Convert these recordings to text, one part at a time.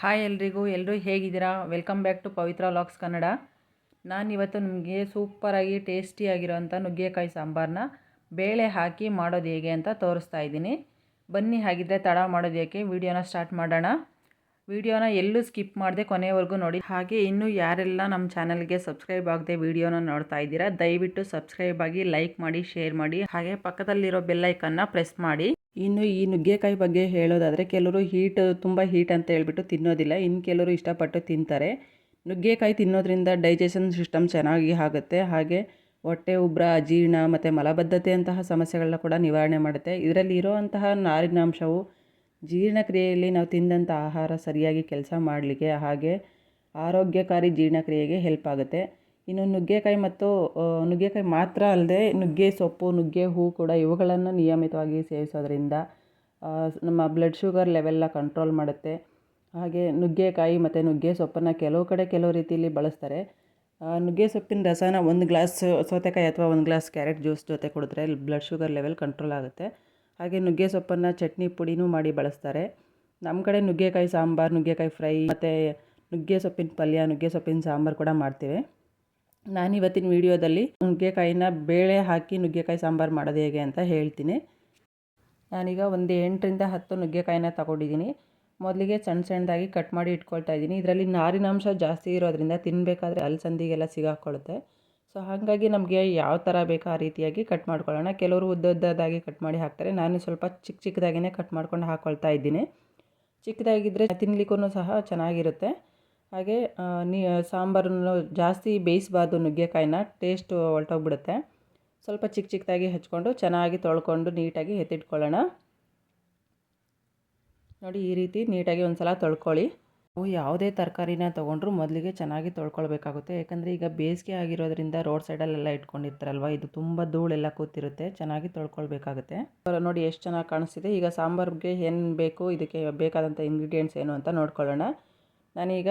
Hi ಎಲ್ರಿಗೂ ಎಲ್ಲರೂ ಹೇಗಿದ್ದೀರಾ? Welcome back to Pavitra locks Kannada. ನಾನು ಇವತ್ತು ನಿಮಗೆ ಸೂಪರಾಗಿ ಟೇಸ್ಟಿಯಾಗಿರೋಂಥ ನುಗ್ಗೆಕಾಯಿ ಸಾಂಬಾರನ್ನ ಬೇಳೆ ಹಾಕಿ ಮಾಡೋದು ಹೇಗೆ ಅಂತ ತೋರಿಸ್ತಾ ಇದ್ದೀನಿ. ಬನ್ನಿ ಹಾಗಿದ್ರೆ ತಡ ಮಾಡೋದು ಯಾಕೆ, ವಿಡಿಯೋನ ಸ್ಟಾರ್ಟ್ ಮಾಡೋಣ. ವಿಡಿಯೋನ ಎಲ್ಲೂ ಸ್ಕಿಪ್ ಮಾಡದೆ ಕೊನೆವರೆಗೂ ನೋಡಿ. ಹಾಗೆ ಇನ್ನೂ ಯಾರೆಲ್ಲ ನಮ್ಮ ಚಾನಲ್ಗೆ ಸಬ್ಸ್ಕ್ರೈಬ್ ಆಗದೆ ವಿಡಿಯೋನ ನೋಡ್ತಾ ಇದ್ದೀರಾ, ದಯವಿಟ್ಟು ಸಬ್ಸ್ಕ್ರೈಬ್ ಆಗಿ ಲೈಕ್ ಮಾಡಿ, ಶೇರ್ ಮಾಡಿ. ಹಾಗೆ ಪಕ್ಕದಲ್ಲಿರೋ ಬೆಲ್ಲೈಕನ್ನ ಪ್ರೆಸ್ ಮಾಡಿ. ಇನ್ನು ಈ ನುಗ್ಗೆಕಾಯಿ ಬಗ್ಗೆ ಹೇಳೋದಾದರೆ ಕೆಲವರು ಹೀಟ್ ತುಂಬ ಹೀಟ್ ಅಂತ ಹೇಳ್ಬಿಟ್ಟು ತಿನ್ನೋದಿಲ್ಲ. ಇನ್ನು ಕೆಲವರು ಇಷ್ಟಪಟ್ಟು ತಿಂತಾರೆ. ನುಗ್ಗೆಕಾಯಿ ತಿನ್ನೋದ್ರಿಂದ ಡೈಜೆಷನ್ ಸಿಸ್ಟಮ್ ಚೆನ್ನಾಗಿ ಆಗುತ್ತೆ. ಹಾಗೆ ಹೊಟ್ಟೆ ಉಬ್ಬರ ಅಜೀರ್ಣ ಮತ್ತು ಮಲಬದ್ಧತೆಯಂತಹ ಸಮಸ್ಯೆಗಳನ್ನ ಕೂಡ ನಿವಾರಣೆ ಮಾಡುತ್ತೆ. ಇದರಲ್ಲಿ ಇರೋವಂತಹ ನಾರಿನಾಂಶವು ಜೀರ್ಣಕ್ರಿಯೆಯಲ್ಲಿ ನಾವು ತಿಂದಂಥ ಆಹಾರ ಸರಿಯಾಗಿ ಕೆಲಸ ಮಾಡಲಿಕ್ಕೆ ಹಾಗೆ ಆರೋಗ್ಯಕಾರಿ ಜೀರ್ಣಕ್ರಿಯೆಗೆ ಹೆಲ್ಪ್ ಆಗುತ್ತೆ. ಇನ್ನು ನುಗ್ಗೆಕಾಯಿ ಮತ್ತು ನುಗ್ಗೆಕಾಯಿ ಮಾತ್ರ ಅಲ್ಲದೆ ನುಗ್ಗೆ ಸೊಪ್ಪು, ನುಗ್ಗೆ ಹೂ ಕೂಡ ಇವುಗಳನ್ನು ನಿಯಮಿತವಾಗಿ ಸೇವಿಸೋದ್ರಿಂದ ನಮ್ಮ ಬ್ಲಡ್ ಶುಗರ್ ಲೆವೆಲ್ಲ ಕಂಟ್ರೋಲ್ ಮಾಡುತ್ತೆ. ಹಾಗೆ ನುಗ್ಗೆಕಾಯಿ ಮತ್ತು ನುಗ್ಗೆ ಸೊಪ್ಪನ್ನು ಕೆಲವು ಕಡೆ ಕೆಲವು ರೀತಿಯಲ್ಲಿ ಬಳಸ್ತಾರೆ. ನುಗ್ಗೆ ಸೊಪ್ಪಿನ ರಸನ ಒಂದು ಗ್ಲಾಸ್ ಸೌತೆಕಾಯಿ ಅಥವಾ ಒಂದು ಗ್ಲಾಸ್ ಕ್ಯಾರೆಟ್ ಜ್ಯೂಸ್ ಜೊತೆ ಕುಡಿದ್ರೆ ಬ್ಲಡ್ ಶುಗರ್ ಲೆವೆಲ್ ಕಂಟ್ರೋಲ್ ಆಗುತ್ತೆ. ಹಾಗೆ ನುಗ್ಗೆ ಸೊಪ್ಪನ್ನು ಚಟ್ನಿ ಪುಡಿನೂ ಮಾಡಿ ಬಳಸ್ತಾರೆ. ನಮ್ಮ ಕಡೆ ನುಗ್ಗೆಕಾಯಿ ಸಾಂಬಾರು, ನುಗ್ಗೆಕಾಯಿ ಫ್ರೈ ಮತ್ತು ನುಗ್ಗೆ ಸೊಪ್ಪಿನ ಪಲ್ಯ, ನುಗ್ಗೆ ಸೊಪ್ಪಿನ ಸಾಂಬಾರು ಕೂಡ ಮಾಡ್ತೇವೆ. ನಾನು ಇವತ್ತಿನ ವೀಡಿಯೋದಲ್ಲಿ ನುಗ್ಗೆಕಾಯಿನ ಬೇಳೆ ಹಾಕಿ ನುಗ್ಗೆಕಾಯಿ ಸಾಂಬಾರು ಮಾಡೋದು ಹೇಗೆ ಅಂತ ಹೇಳ್ತೀನಿ. ನಾನೀಗ ಒಂದು ಎಂಟರಿಂದ ಹತ್ತು ನುಗ್ಗೆಕಾಯಿನ ತಗೊಂಡಿದ್ದೀನಿ. ಮೊದಲಿಗೆ ಸಣ್ಣ ಸಣ್ಣದಾಗಿ ಕಟ್ ಮಾಡಿ ಇಟ್ಕೊಳ್ತಾ ಇದ್ದೀನಿ. ಇದರಲ್ಲಿ ನಾರಿನಾಂಶ ಜಾಸ್ತಿ ಇರೋದ್ರಿಂದ ತಿನ್ನಬೇಕಾದ್ರೆ ಅಲಸಂದಿಗೆಲ್ಲ ಸಿಗಾಕೊಳ್ಳುತ್ತೆ. ಸೊ ಹಾಗಾಗಿ ನಮಗೆ ಯಾವ ಥರ ಬೇಕೋ ಆ ರೀತಿಯಾಗಿ ಕಟ್ ಮಾಡ್ಕೊಳ್ಳೋಣ. ಕೆಲವರು ಉದ್ದ ಉದ್ದದಾಗಿ ಕಟ್ ಮಾಡಿ ಹಾಕ್ತಾರೆ. ನಾನು ಸ್ವಲ್ಪ ಚಿಕ್ಕ ಚಿಕ್ಕದಾಗಿಯೇ ಕಟ್ ಮಾಡ್ಕೊಂಡು ಹಾಕ್ಕೊಳ್ತಾ ಇದ್ದೀನಿ. ಚಿಕ್ಕದಾಗಿದ್ದರೆ ತಿನ್ನಲಿಕ್ಕೂ ಸಹ ಚೆನ್ನಾಗಿರುತ್ತೆ. ಹಾಗೆ ನೀ ಸಾಂಬಾರನ್ನು ಜಾಸ್ತಿ ಬೇಯಿಸಬಾರ್ದು ನುಗ್ಗೆಕಾಯಿನ, ಟೇಸ್ಟು ಹೊಲ್ಟೋಗ್ಬಿಡುತ್ತೆ. ಸ್ವಲ್ಪ ಚಿಕ್ಕ ಚಿಕ್ಕದಾಗಿ ಹಚ್ಕೊಂಡು, ಚೆನ್ನಾಗಿ ತೊಳ್ಕೊಂಡು ನೀಟಾಗಿ ಎತ್ತಿಟ್ಕೊಳ್ಳೋಣ. ನೋಡಿ, ಈ ರೀತಿ ನೀಟಾಗಿ ಒಂದು ಸಲ ತೊಳ್ಕೊಳ್ಳಿ. ನಾವು ಯಾವುದೇ ತರಕಾರಿನ ತೊಗೊಂಡ್ರು ಮೊದಲಿಗೆ ಚೆನ್ನಾಗಿ ತೊಳ್ಕೊಳ್ಬೇಕಾಗುತ್ತೆ. ಯಾಕಂದರೆ ಈಗ ಬೇಸಿಗೆ ಆಗಿರೋದ್ರಿಂದ ರೋಡ್ ಸೈಡಲ್ಲೆಲ್ಲ ಇಟ್ಕೊಂಡಿರ್ತಾರಲ್ವ, ಇದು ತುಂಬ ಧೂಳೆಲ್ಲ ಕೂತಿರುತ್ತೆ, ಚೆನ್ನಾಗಿ ತೊಳ್ಕೊಳ್ಬೇಕಾಗುತ್ತೆ. ನೋಡಿ, ಎಷ್ಟು ಚೆನ್ನಾಗಿ ಕಾಣಿಸ್ತಿದೆ. ಈಗ ಸಾಂಬಾರಿಗೆ ಏನು ಬೇಕು, ಇದಕ್ಕೆ ಬೇಕಾದಂಥ ಇಂಗ್ರೀಡಿಯೆಂಟ್ಸ್ ಏನು ಅಂತ ನೋಡ್ಕೊಳ್ಳೋಣ. ನಾನೀಗ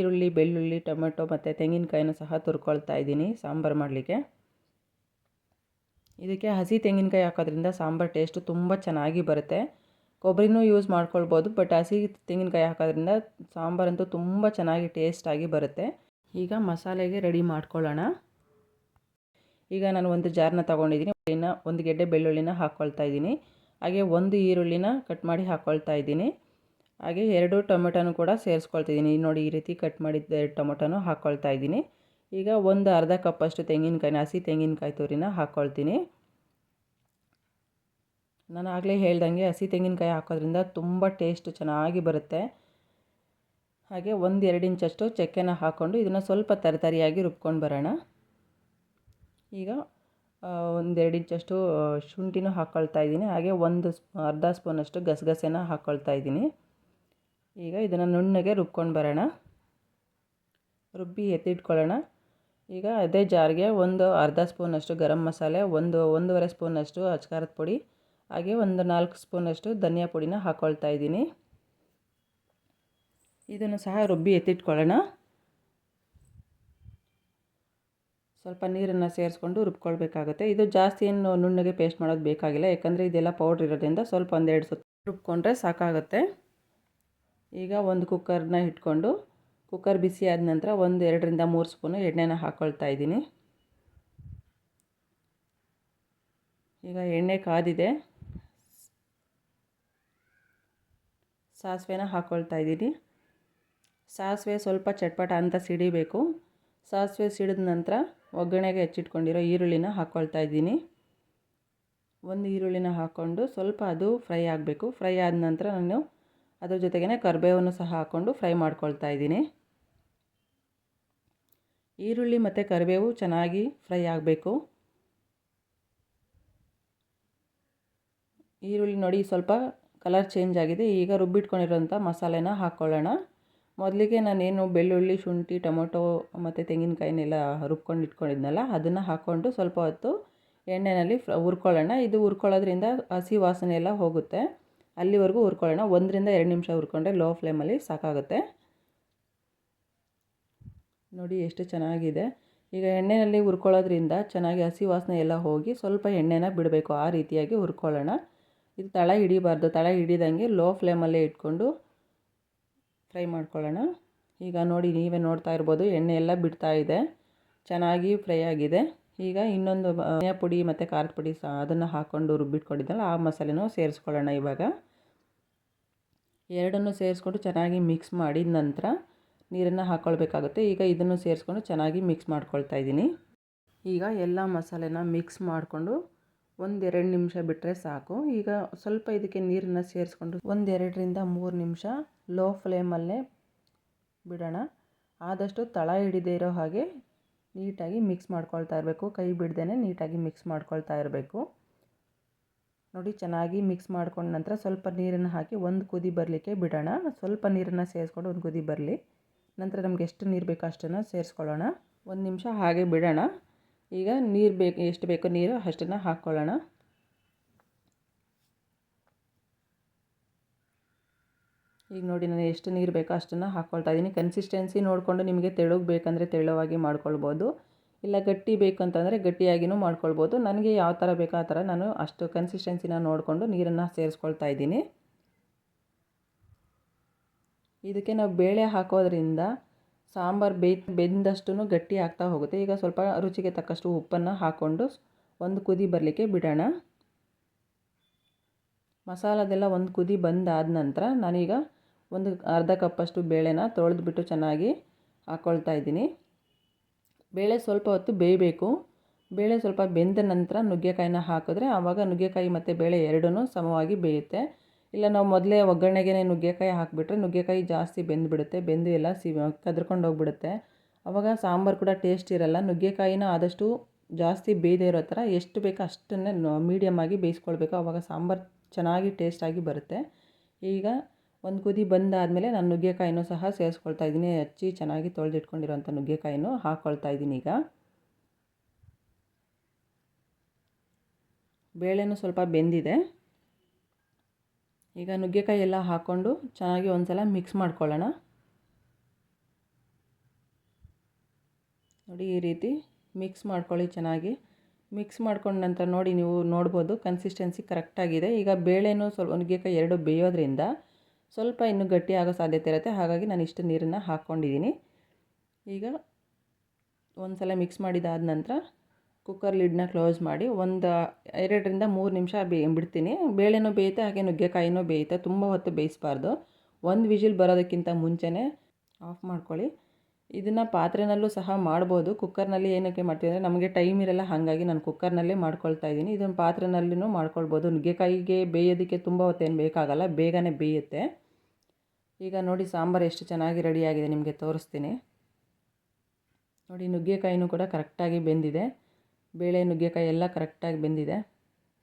ಈರುಳ್ಳಿ, ಬೆಳ್ಳುಳ್ಳಿ, ಟೊಮೆಟೊ ಮತ್ತು ತೆಂಗಿನಕಾಯಿನೂ ಸಹ ತುರ್ಕೊಳ್ತಾ ಇದ್ದೀನಿ ಸಾಂಬಾರು ಮಾಡಲಿಕ್ಕೆ. ಇದಕ್ಕೆ ಹಸಿ ತೆಂಗಿನಕಾಯಿ ಹಾಕೋದ್ರಿಂದ ಸಾಂಬಾರು ಟೇಸ್ಟು ತುಂಬ ಚೆನ್ನಾಗಿ ಬರುತ್ತೆ. ಕೊಬ್ಬರಿನೂ ಯೂಸ್ ಮಾಡ್ಕೊಳ್ಬೋದು, ಬಟ್ ಹಸಿ ತೆಂಗಿನಕಾಯಿ ಹಾಕೋದ್ರಿಂದ ಸಾಂಬಾರಂತೂ ತುಂಬ ಚೆನ್ನಾಗಿ ಟೇಸ್ಟಾಗಿ ಬರುತ್ತೆ. ಈಗ ಮಸಾಲೆಗೆ ರೆಡಿ ಮಾಡ್ಕೊಳ್ಳೋಣ. ಈಗ ನಾನು ಒಂದು ಜಾರನ್ನ ತೊಗೊಂಡಿದ್ದೀನಿ. ಒಂದು ಗೆಡ್ಡೆ ಬೆಳ್ಳುಳ್ಳಿನ ಹಾಕ್ಕೊಳ್ತಾ ಇದ್ದೀನಿ. ಹಾಗೆ ಒಂದು ಈರುಳ್ಳಿನ ಕಟ್ ಮಾಡಿ ಹಾಕ್ಕೊಳ್ತಾ ಇದ್ದೀನಿ. ಹಾಗೆ ಎರಡು ಟೊಮೆಟೊನೂ ಕೂಡ ಸೇರಿಸ್ಕೊಳ್ತಿದ್ದೀನಿ. ನೋಡಿ, ಈ ರೀತಿ ಕಟ್ ಮಾಡಿದ್ದ ಎರಡು ಟೊಮೊಟೊನೂ ಹಾಕ್ಕೊಳ್ತಾ ಇದ್ದೀನಿ. ಈಗ ಒಂದು ಅರ್ಧ ಕಪ್ಪಷ್ಟು ತೆಂಗಿನಕಾಯಿನ ಹಸಿ ತೆಂಗಿನಕಾಯಿ ತುರಿನ ಹಾಕ್ಕೊಳ್ತೀನಿ ನಾನು ಆಗಲೇ ಹೇಳ್ದಂಗೆ ಹಸಿ ತೆಂಗಿನಕಾಯಿ ಹಾಕೋದ್ರಿಂದ ತುಂಬ ಟೇಸ್ಟ್ ಚೆನ್ನಾಗಿ ಬರುತ್ತೆ. ಹಾಗೆ ಒಂದು ಎರಡು ಇಂಚಷ್ಟು ಚಕ್ಕೆನ ಹಾಕ್ಕೊಂಡು ಇದನ್ನು ಸ್ವಲ್ಪ ತರತರಿಯಾಗಿ ರುಬ್ಕೊಂಡು ಬರೋಣ. ಈಗ ಒಂದೆರಡು ಇಂಚಷ್ಟು ಶುಂಠಿನೂ ಹಾಕ್ಕೊಳ್ತಾ ಇದ್ದೀನಿ. ಹಾಗೆ ಒಂದು ಅರ್ಧ ಸ್ಪೂನಷ್ಟು ಗಸಗಸೆನ ಹಾಕ್ಕೊಳ್ತಾ ಇದ್ದೀನಿ. ಈಗ ಇದನ್ನು ನುಣ್ಣಗೆ ರುಬ್ಕೊಂಡು ಬರೋಣ. ರುಬ್ಬಿ ಎತ್ತಿಟ್ಕೊಳ್ಳೋಣ. ಈಗ ಅದೇ ಜಾರ್ಗೆ ಒಂದು ಅರ್ಧ ಸ್ಪೂನಷ್ಟು ಗರಂ ಮಸಾಲೆ, ಒಂದು, ಒಂದೂವರೆ ಸ್ಪೂನಷ್ಟು ಅಚ್ಕಾರದ ಪುಡಿ, ಹಾಗೆ ಒಂದು ನಾಲ್ಕು ಸ್ಪೂನಷ್ಟು ಧನಿಯಾ ಪುಡಿನ ಹಾಕ್ಕೊಳ್ತಾ ಇದ್ದೀನಿ. ಇದನ್ನು ಸಹ ರುಬ್ಬಿ ಎತ್ತಿಟ್ಕೊಳ್ಳೋಣ. ಸ್ವಲ್ಪ ನೀರನ್ನು ಸೇರಿಸ್ಕೊಂಡು ರುಬ್ಕೊಳ್ಬೇಕಾಗುತ್ತೆ. ಇದು ಜಾಸ್ತಿ ಏನು ನುಣ್ಣಗೆ ಪೇಸ್ಟ್ ಮಾಡೋದು ಬೇಕಾಗಿಲ್ಲ, ಯಾಕಂದರೆ ಇದೆಲ್ಲ ಪೌಡ್ರ್ ಇರೋದ್ರಿಂದ ಸ್ವಲ್ಪ ಒಂದೆರಡು ಸುತ್ತ ರುಬ್ಕೊಂಡ್ರೆ ಸಾಕಾಗುತ್ತೆ. ಈಗ ಒಂದು ಕುಕ್ಕರ್ನ ಇಟ್ಕೊಂಡು ಕುಕ್ಕರ್ ಬಿಸಿ ಆದ ನಂತರ ಒಂದು ಎರಡರಿಂದ ಮೂರು ಸ್ಪೂನು ಎಣ್ಣೆನ ಹಾಕ್ಕೊಳ್ತಾ ಇದ್ದೀನಿ. ಈಗ ಎಣ್ಣೆ ಕಾದಿದೆ. ಸಾಸಿವೆನ ಹಾಕ್ಕೊಳ್ತಾ ಇದ್ದೀನಿ. ಸಾಸಿವೆ ಸ್ವಲ್ಪ ಚಟ್ಪಟ ಅಂತ ಸಿಡಿಬೇಕು. ಸಾಸಿವೆ ಸಿಡಿದ ನಂತರ ಒಗ್ಗರಣೆಗೆ ಹೆಚ್ಚಿಟ್ಕೊಂಡಿರೋ ಈರುಳ್ಳಿನ ಹಾಕ್ಕೊಳ್ತಾ ಇದ್ದೀನಿ. ಒಂದು ಈರುಳ್ಳಿನ ಹಾಕ್ಕೊಂಡು ಸ್ವಲ್ಪ ಅದು ಫ್ರೈ ಆಗಬೇಕು. ಫ್ರೈ ಆದ ನಂತರ ನಾನು ಅದ್ರ ಜೊತೆಗೇ ಕರಿಬೇವನ್ನು ಸಹ ಹಾಕ್ಕೊಂಡು ಫ್ರೈ ಮಾಡ್ಕೊಳ್ತಾ ಇದ್ದೀನಿ. ಈರುಳ್ಳಿ ಮತ್ತು ಕರಿಬೇವು ಚೆನ್ನಾಗಿ ಫ್ರೈ ಆಗಬೇಕು. ಈರುಳ್ಳಿ ನೋಡಿ ಸ್ವಲ್ಪ ಕಲರ್ ಚೇಂಜ್ ಆಗಿದೆ. ಈಗ ರುಬ್ಬಿಟ್ಕೊಂಡಿರೋಂಥ ಮಸಾಲೆನ ಹಾಕ್ಕೊಳ್ಳೋಣ. ಮೊದಲಿಗೆ ನಾನೇನು ಬೆಳ್ಳುಳ್ಳಿ, ಶುಂಠಿ, ಟೊಮೊಟೊ ಮತ್ತು ತೆಂಗಿನಕಾಯಿನೆಲ್ಲ ರುಬ್ಕೊಂಡು ಇಟ್ಕೊಂಡಿದ್ನಲ್ಲ, ಅದನ್ನು ಹಾಕ್ಕೊಂಡು ಸ್ವಲ್ಪ ಹೊತ್ತು ಎಣ್ಣೆಯಲ್ಲಿ ಫ್ರ ಹುರ್ಕೊಳ್ಳೋಣ. ಇದು ಹುರ್ಕೊಳ್ಳೋದ್ರಿಂದ ಹಸಿ ವಾಸನೆ ಎಲ್ಲ ಹೋಗುತ್ತೆ. ಅಲ್ಲಿವರೆಗೂ ಹುರ್ಕೊಳ್ಳೋಣ. ಒಂದರಿಂದ ಎರಡು ನಿಮಿಷ ಹುರ್ಕೊಂಡ್ರೆ ಲೋ ಫ್ಲೇಮಲ್ಲಿ ಸಾಕಾಗುತ್ತೆ. ನೋಡಿ ಎಷ್ಟು ಚೆನ್ನಾಗಿದೆ. ಈಗ ಎಣ್ಣೆಯಲ್ಲಿ ಹುರ್ಕೊಳ್ಳೋದ್ರಿಂದ ಚೆನ್ನಾಗಿ ಹಸಿ ವಾಸನೆ ಎಲ್ಲ ಹೋಗಿ ಸ್ವಲ್ಪ ಎಣ್ಣೆನ ಬಿಡಬೇಕು. ಆ ರೀತಿಯಾಗಿ ಹುರ್ಕೊಳ್ಳೋಣ. ಇದು ತಳ ಹಿಡಿಬಾರ್ದು. ತಳ ಹಿಡಿದಂಗೆ ಲೋ ಫ್ಲೇಮಲ್ಲೇ ಇಟ್ಕೊಂಡು ಫ್ರೈ ಮಾಡ್ಕೊಳ್ಳೋಣ. ಈಗ ನೋಡಿ ನೀವೇ ನೋಡ್ತಾ ಇರ್ಬೋದು ಎಣ್ಣೆ ಎಲ್ಲ ಬಿಡ್ತಾ ಇದೆ. ಚೆನ್ನಾಗಿ ಫ್ರೈ ಆಗಿದೆ. ಈಗ ಇನ್ನೊಂದು ಧನಿಯಾ ಪುಡಿ ಮತ್ತು ಖಾರದ ಪುಡಿ ಸಹ ಅದನ್ನು ಹಾಕ್ಕೊಂಡು ರುಬ್ಬಿಟ್ಕೊಂಡಿದ್ದಲ್ಲ, ಆ ಮಸಾಲೆನೂ ಸೇರಿಸ್ಕೊಳ್ಳೋಣ ಇವಾಗ. ಎರಡನ್ನೂ ಸೇರಿಸ್ಕೊಂಡು ಚೆನ್ನಾಗಿ ಮಿಕ್ಸ್ ಮಾಡಿದ ನಂತರ ನೀರನ್ನು ಹಾಕ್ಕೊಳ್ಬೇಕಾಗುತ್ತೆ ಈಗ ಇದನ್ನು ಸೇರಿಸ್ಕೊಂಡು ಚೆನ್ನಾಗಿ ಮಿಕ್ಸ್ ಮಾಡ್ಕೊಳ್ತಾ ಇದ್ದೀನಿ. ಈಗ ಎಲ್ಲ ಮಸಾಲೆನ ಮಿಕ್ಸ್ ಮಾಡಿಕೊಂಡು ಒಂದೆರಡು ನಿಮಿಷ ಬಿಟ್ಟರೆ ಸಾಕು. ಈಗ ಸ್ವಲ್ಪ ಇದಕ್ಕೆ ನೀರನ್ನು ಸೇರಿಸ್ಕೊಂಡು ಒಂದೆರಡರಿಂದ ಮೂರು ನಿಮಿಷ ಲೋ ಫ್ಲೇಮಲ್ಲೇ ಬಿಡೋಣ. ಆದಷ್ಟು ತಳ ಹಿಡಿದೇ ಇರೋ ಹಾಗೆ ನೀಟಾಗಿ ಮಿಕ್ಸ್ ಮಾಡ್ಕೊಳ್ತಾ ಇರಬೇಕು. ಕೈ ಬಿಡ್ದೇ ನೀಟಾಗಿ ಮಿಕ್ಸ್ ಮಾಡ್ಕೊಳ್ತಾ ಇರಬೇಕು. ನೋಡಿ, ಚೆನ್ನಾಗಿ ಮಿಕ್ಸ್ ಮಾಡ್ಕೊಂಡ ನಂತರ ಸ್ವಲ್ಪ ನೀರನ್ನು ಹಾಕಿ ಒಂದು ಕುದಿ ಬರಲಿಕ್ಕೆ ಬಿಡೋಣ. ಸ್ವಲ್ಪ ನೀರನ್ನು ಸೇರಿಸ್ಕೊಂಡು ಒಂದು ಕುದಿ ಬರಲಿ. ನಂತರ ನಮ್ಗೆ ಎಷ್ಟು ನೀರು ಬೇಕೋ ಅಷ್ಟನ್ನು ಸೇರಿಸ್ಕೊಳ್ಳೋಣ. ಒಂದು ನಿಮಿಷ ಹಾಗೆ ಬಿಡೋಣ. ಈಗ ನೀರು ಬೇಕು, ಎಷ್ಟು ಬೇಕೋ ನೀರು ಅಷ್ಟನ್ನು ಹಾಕ್ಕೊಳ್ಳೋಣ. ಈಗ ನೋಡಿ, ನಾನು ಎಷ್ಟು ನೀರು ಬೇಕೋ ಅಷ್ಟನ್ನು ಹಾಕ್ಕೊಳ್ತಾ ಇದ್ದೀನಿ. ಕನ್ಸಿಸ್ಟೆನ್ಸಿ ನೋಡಿಕೊಂಡು ನಿಮಗೆ ತೆಳುಗೆ ಬೇಕಂದರೆ ತೆಳುವಾಗಿ ಮಾಡ್ಕೊಳ್ಬೋದು. ಇಲ್ಲ ಗಟ್ಟಿ ಬೇಕು ಅಂತಂದರೆ ಗಟ್ಟಿಯಾಗಿಯೂ ಮಾಡ್ಕೊಳ್ಬೋದು. ನನಗೆ ಯಾವ ಥರ ಬೇಕೋ ಆ ಥರ ನಾನು ಅಷ್ಟು ಕನ್ಸಿಸ್ಟೆನ್ಸಿನ ನೋಡಿಕೊಂಡು ನೀರನ್ನು ಸೇರಿಸ್ಕೊಳ್ತಾ ಇದ್ದೀನಿ. ಇದಕ್ಕೆ ನಾವು ಬೇಳೆ ಹಾಕೋದ್ರಿಂದ ಸಾಂಬಾರು ಬೇಯ್ ಬೆಂದಷ್ಟು ಗಟ್ಟಿ ಆಗ್ತಾ ಹೋಗುತ್ತೆ. ಈಗ ಸ್ವಲ್ಪ ರುಚಿಗೆ ತಕ್ಕಷ್ಟು ಉಪ್ಪನ್ನು ಹಾಕ್ಕೊಂಡು ಒಂದು ಕುದಿ ಬರಲಿಕ್ಕೆ ಬಿಡೋಣ. ಮಸಾಲದೆಲ್ಲ ಒಂದು ಕುದಿ ಬಂದಾದ ನಂತರ ನಾನೀಗ ಒಂದು ಅರ್ಧ ಕಪ್ಪಷ್ಟು ಬೇಳೆನ ತೊಳೆದ್ಬಿಟ್ಟು ಚೆನ್ನಾಗಿ ಹಾಕ್ಕೊಳ್ತಾ ಇದ್ದೀನಿ. ಬೇಳೆ ಸ್ವಲ್ಪ ಹೊತ್ತು ಬೇಯಬೇಕು. ಬೇಳೆ ಸ್ವಲ್ಪ ಬೆಂದ ನಂತರ ನುಗ್ಗೆಕಾಯಿನ ಹಾಕಿದ್ರೆ ಆವಾಗ ನುಗ್ಗೆಕಾಯಿ ಮತ್ತು ಬೇಳೆ ಎರಡೂ ಸಮವಾಗಿ ಬೇಯುತ್ತೆ. ಇಲ್ಲ ನಾವು ಮೊದಲೇ ಒಗ್ಗರಣೆಗೆ ನುಗ್ಗೆಕಾಯಿ ಹಾಕಿಬಿಟ್ರೆ ನುಗ್ಗೆಕಾಯಿ ಜಾಸ್ತಿ ಬೆಂದುಬಿಡುತ್ತೆ, ಬೆಂದು ಎಲ್ಲ ಸಿ ಕದ್ರಕೊಂಡು ಹೋಗ್ಬಿಡುತ್ತೆ. ಆವಾಗ ಸಾಂಬಾರು ಕೂಡ ಟೇಸ್ಟ್ ಇರಲ್ಲ. ನುಗ್ಗೆಕಾಯಿನ ಆದಷ್ಟು ಜಾಸ್ತಿ ಬೇಯದೇ ಇರೋ ಥರ ಎಷ್ಟು ಬೇಕೋ ಅಷ್ಟನ್ನೇ ಮೀಡಿಯಮ್ ಆಗಿ ಬೇಯಿಸ್ಕೊಳ್ಬೇಕು. ಆವಾಗ ಸಾಂಬಾರು ಚೆನ್ನಾಗಿ ಟೇಸ್ಟಾಗಿ ಬರುತ್ತೆ. ಈಗ ಒಂದು ಕುದಿ ಬಂದಾದಮೇಲೆ ನಾನು ನುಗ್ಗೆಕಾಯಿನೂ ಸಹ ಸೇರಿಸ್ಕೊಳ್ತಾ ಇದ್ದೀನಿ. ಹಚ್ಚಿ ಚೆನ್ನಾಗಿ ತೊಳೆದಿಟ್ಕೊಂಡಿರೋಂಥ ನುಗ್ಗೆಕಾಯಿನೂ ಹಾಕ್ಕೊಳ್ತಾ ಇದ್ದೀನಿ ಈಗ. ಬೇಳೆನೂ ಸ್ವಲ್ಪ ಬೆಂದಿದೆ. ಈಗ ನುಗ್ಗೆಕಾಯಿ ಎಲ್ಲ ಹಾಕ್ಕೊಂಡು ಚೆನ್ನಾಗಿ ಒಂದು ಸಲ ಮಿಕ್ಸ್ ಮಾಡ್ಕೊಳ್ಳೋಣ. ನೋಡಿ ಈ ರೀತಿ ಮಿಕ್ಸ್ ಮಾಡ್ಕೊಳ್ಳಿ ಚೆನ್ನಾಗಿ. ಮಿಕ್ಸ್ ಮಾಡ್ಕೊಂಡ ನಂತರ ನೋಡಿ ನೀವು ನೋಡ್ಬೋದು ಕನ್ಸಿಸ್ಟೆನ್ಸಿ ಕರೆಕ್ಟಾಗಿದೆ. ಈಗ ಬೇಳೆನೂ ಸ್ವಲ್ಪ ನುಗ್ಗೆಕಾಯಿ ಎರಡು ಬೇಯೋದ್ರಿಂದ ಸ್ವಲ್ಪ ಇನ್ನೂ ಗಟ್ಟಿ ಆಗೋ ಸಾಧ್ಯತೆ ಇರುತ್ತೆ. ಹಾಗಾಗಿ ನಾನು ಇಷ್ಟು ನೀರನ್ನು ಹಾಕ್ಕೊಂಡಿದ್ದೀನಿ. ಈಗ ಒಂದು ಸಲ ಮಿಕ್ಸ್ ಮಾಡಿದಾದ ನಂತರ ಕುಕ್ಕರ್ ಲಿಡ್ನ ಕ್ಲೋಸ್ ಮಾಡಿ ಒಂದು ಎರಡರಿಂದ ಮೂರು ನಿಮಿಷ ಬೇ ಬಿಡ್ತೀನಿ. ಬೇಳೆನೂ ಬೇಯುತ್ತೆ ಹಾಗೆ ನುಗ್ಗೆಕಾಯಿನೂ ಬೇಯುತ್ತೆ ತುಂಬ ಹೊತ್ತು ಬೇಯಿಸಬಾರ್ದು. ಒಂದು ವಿಜಿಲ್ ಬರೋದಕ್ಕಿಂತ ಮುಂಚೆನೇ ಆಫ್ ಮಾಡ್ಕೊಳ್ಳಿ. ಇದನ್ನು ಪಾತ್ರೆನಲ್ಲೂ ಸಹ ಮಾಡ್ಬೋದು. ಕುಕ್ಕರ್ನಲ್ಲಿ ಏನಕ್ಕೆ ಮಾಡ್ತೀವಿ ಅಂದರೆ ನಮಗೆ ಟೈಮ್ ಇರಲ್ಲ, ಹಾಗಾಗಿ ನಾನು ಕುಕ್ಕರ್ನಲ್ಲೇ ಮಾಡ್ಕೊಳ್ತಾ ಇದ್ದೀನಿ. ಇದನ್ನು ಪಾತ್ರೆಯಲ್ಲೂ ಮಾಡ್ಕೊಳ್ಬೋದು. ನುಗ್ಗೆಕಾಯಿಗೆ ಬೇಯೋದಕ್ಕೆ ತುಂಬ ಹೊತ್ತೇನು ಬೇಕಾಗಲ್ಲ, ಬೇಗನೆ ಬೇಯುತ್ತೆ. ಈಗ ನೋಡಿ ಸಾಂಬಾರು ಎಷ್ಟು ಚೆನ್ನಾಗಿ ರೆಡಿಯಾಗಿದೆ, ನಿಮಗೆ ತೋರಿಸ್ತೀನಿ. ನೋಡಿ, ನುಗ್ಗೆಕಾಯಿನೂ ಕೂಡ ಕರೆಕ್ಟಾಗಿ ಬೆಂದಿದೆ. ಬೇಳೆ, ನುಗ್ಗೆಕಾಯಿ ಎಲ್ಲ ಕರೆಕ್ಟಾಗಿ ಬೆಂದಿದೆ.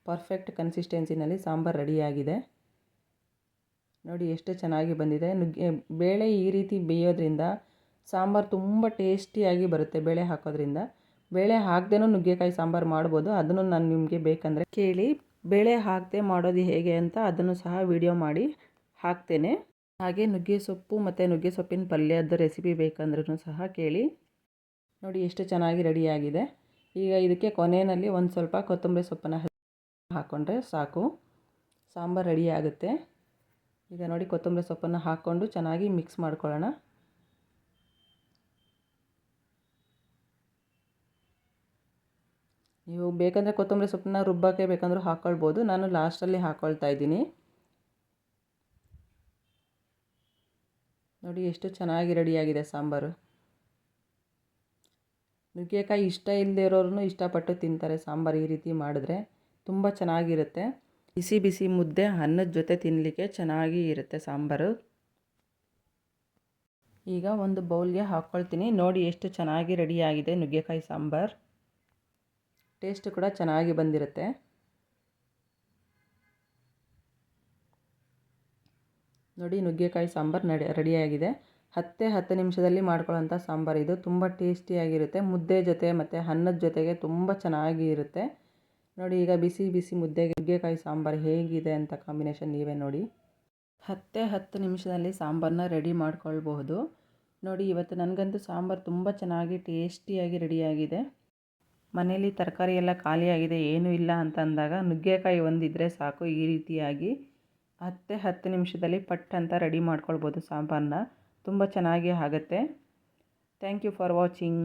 ಪರ್ಫೆಕ್ಟ್ ಕನ್ಸಿಸ್ಟೆನ್ಸಿನಲ್ಲಿ ಸಾಂಬಾರು ರೆಡಿಯಾಗಿದೆ. ನೋಡಿ, ಎಷ್ಟು ಚೆನ್ನಾಗಿ ಬಂದಿದೆ. ನುಗ್ಗೆ, ಬೇಳೆ ಈ ರೀತಿ ಬೇಯೋದ್ರಿಂದ ಸಾಂಬಾರು ತುಂಬ ಟೇಸ್ಟಿಯಾಗಿ ಬರುತ್ತೆ ಬೇಳೆ ಹಾಕೋದ್ರಿಂದ. ಬೇಳೆ ಹಾಕ್ದೇನೂ ನುಗ್ಗೆಕಾಯಿ ಸಾಂಬಾರು ಮಾಡ್ಬೋದು. ಅದನ್ನು ನಾನು ನಿಮಗೆ ಬೇಕಂದರೆ ಕೇಳಿ. ಬೇಳೆ ಹಾಕದೆ ಮಾಡೋದು ಹೇಗೆ ಅಂತ ಅದನ್ನು ಸಹ ವಿಡಿಯೋ ಮಾಡಿ ಹಾಕ್ತೇನೆ. ಹಾಗೆ ನುಗ್ಗೆ ಸೊಪ್ಪು ಮತ್ತು ನುಗ್ಗೆ ಸೊಪ್ಪಿನ ಪಲ್ಯದ ರೆಸಿಪಿ ಬೇಕಂದ್ರೂ ಸಹ ಕೇಳಿ. ನೋಡಿ ಎಷ್ಟು ಚೆನ್ನಾಗಿ ರೆಡಿಯಾಗಿದೆ. ಈಗ ಇದಕ್ಕೆ ಕೊನೆಯಲ್ಲಿ ಒಂದು ಸ್ವಲ್ಪ ಕೊತ್ತಂಬರಿ ಸೊಪ್ಪನ್ನು ಹಾಕ್ಕೊಂಡ್ರೆ ಸಾಕು. ಸಾಂಬಾರು ರೆಡಿ ಆಗುತ್ತೆ. ಈಗ ನೋಡಿ ಕೊತ್ತಂಬರಿ ಸೊಪ್ಪನ್ನು ಹಾಕ್ಕೊಂಡು ಚೆನ್ನಾಗಿ ಮಿಕ್ಸ್ ಮಾಡ್ಕೊಳ್ಳೋಣ. ನೀವು ಬೇಕಂದರೆ ಕೊತ್ತಂಬರಿ ಸೊಪ್ಪನ್ನ ರುಬ್ಬಕ್ಕೆ ಬೇಕಂದರೂ ಹಾಕ್ಕೊಳ್ಬೋದು ನಾನು ಲಾಸ್ಟಲ್ಲಿ ಹಾಕ್ಕೊಳ್ತಾ ಇದ್ದೀನಿ. ನೋಡಿ ಎಷ್ಟು ಚೆನ್ನಾಗಿ ರೆಡಿಯಾಗಿದೆ ಸಾಂಬಾರು. ನುಗ್ಗೆಕಾಯಿ ಇಷ್ಟ ಇಲ್ಲದೆ ಇರೋರು ಇಷ್ಟಪಟ್ಟು ತಿಂತಾರೆ ಸಾಂಬಾರು ಈ ರೀತಿ ಮಾಡಿದ್ರೆ. ತುಂಬ ಚೆನ್ನಾಗಿರುತ್ತೆ. ಬಿಸಿ ಬಿಸಿ ಮುದ್ದೆ ಅನ್ನದ ಜೊತೆ ತಿನ್ನಲಿಕ್ಕೆ ಚೆನ್ನಾಗಿ ಇರುತ್ತೆ ಸಾಂಬಾರು. ಈಗ ಒಂದು ಬೌಲ್ಗೆ ಹಾಕ್ಕೊಳ್ತೀನಿ ನೋಡಿ ಎಷ್ಟು ಚೆನ್ನಾಗಿ ರೆಡಿಯಾಗಿದೆ ನುಗ್ಗೆಕಾಯಿ ಸಾಂಬಾರು. ಟೇಸ್ಟ್ ಕೂಡ ಚೆನ್ನಾಗಿ ಬಂದಿರುತ್ತೆ. ನೋಡಿ, ನುಗ್ಗೆಕಾಯಿ ಸಾಂಬಾರು ನಡಿ, ರೆಡಿಯಾಗಿದೆ. ಹತ್ತೇ ಹತ್ತು ನಿಮಿಷದಲ್ಲಿ ಮಾಡ್ಕೊಳ್ಳೋಂಥ ಸಾಂಬಾರು ಇದು. ತುಂಬ ಟೇಸ್ಟಿಯಾಗಿರುತ್ತೆ. ಮುದ್ದೆ ಜೊತೆ ಮತ್ತು ಅನ್ನದ ಜೊತೆಗೆ ತುಂಬ ಚೆನ್ನಾಗಿ ಇರುತ್ತೆ. ನೋಡಿ, ಈಗ ಬಿಸಿ ಬಿಸಿ ಮುದ್ದೆಗೆ ನುಗ್ಗೆಕಾಯಿ ಸಾಂಬಾರು ಹೇಗಿದೆ ಅಂತ ಕಾಂಬಿನೇಷನ್ ನೀವೇ ನೋಡಿ. ಹತ್ತೇ ಹತ್ತು ನಿಮಿಷದಲ್ಲಿ ಸಾಂಬಾರನ್ನ ರೆಡಿ ಮಾಡ್ಕೊಳ್ಬಹುದು. ನೋಡಿ, ಇವತ್ತು ನನಗಂತೂ ಸಾಂಬಾರು ತುಂಬ ಚೆನ್ನಾಗಿ ಟೇಸ್ಟಿಯಾಗಿ ರೆಡಿಯಾಗಿದೆ. ಮನೇಲಿ ತರಕಾರಿ ಎಲ್ಲ ಖಾಲಿಯಾಗಿದೆ ಏನೂ ಇಲ್ಲ ಅಂತ ಅಂದಾಗ ನುಗ್ಗೆಕಾಯಿ ಒಂದಿದ್ದರೆ ಸಾಕು, ಈ ರೀತಿಯಾಗಿ ಹತ್ತೇ ಹತ್ತು ನಿಮಿಷದಲ್ಲಿ ಪಟ್ ಅಂತ ರೆಡಿ ಮಾಡ್ಕೊಳ್ಬೋದು ಸಾಂಬಾರನ್ನ. ತುಂಬ ಚೆನ್ನಾಗಿ ಆಗುತ್ತೆ. Thank you for watching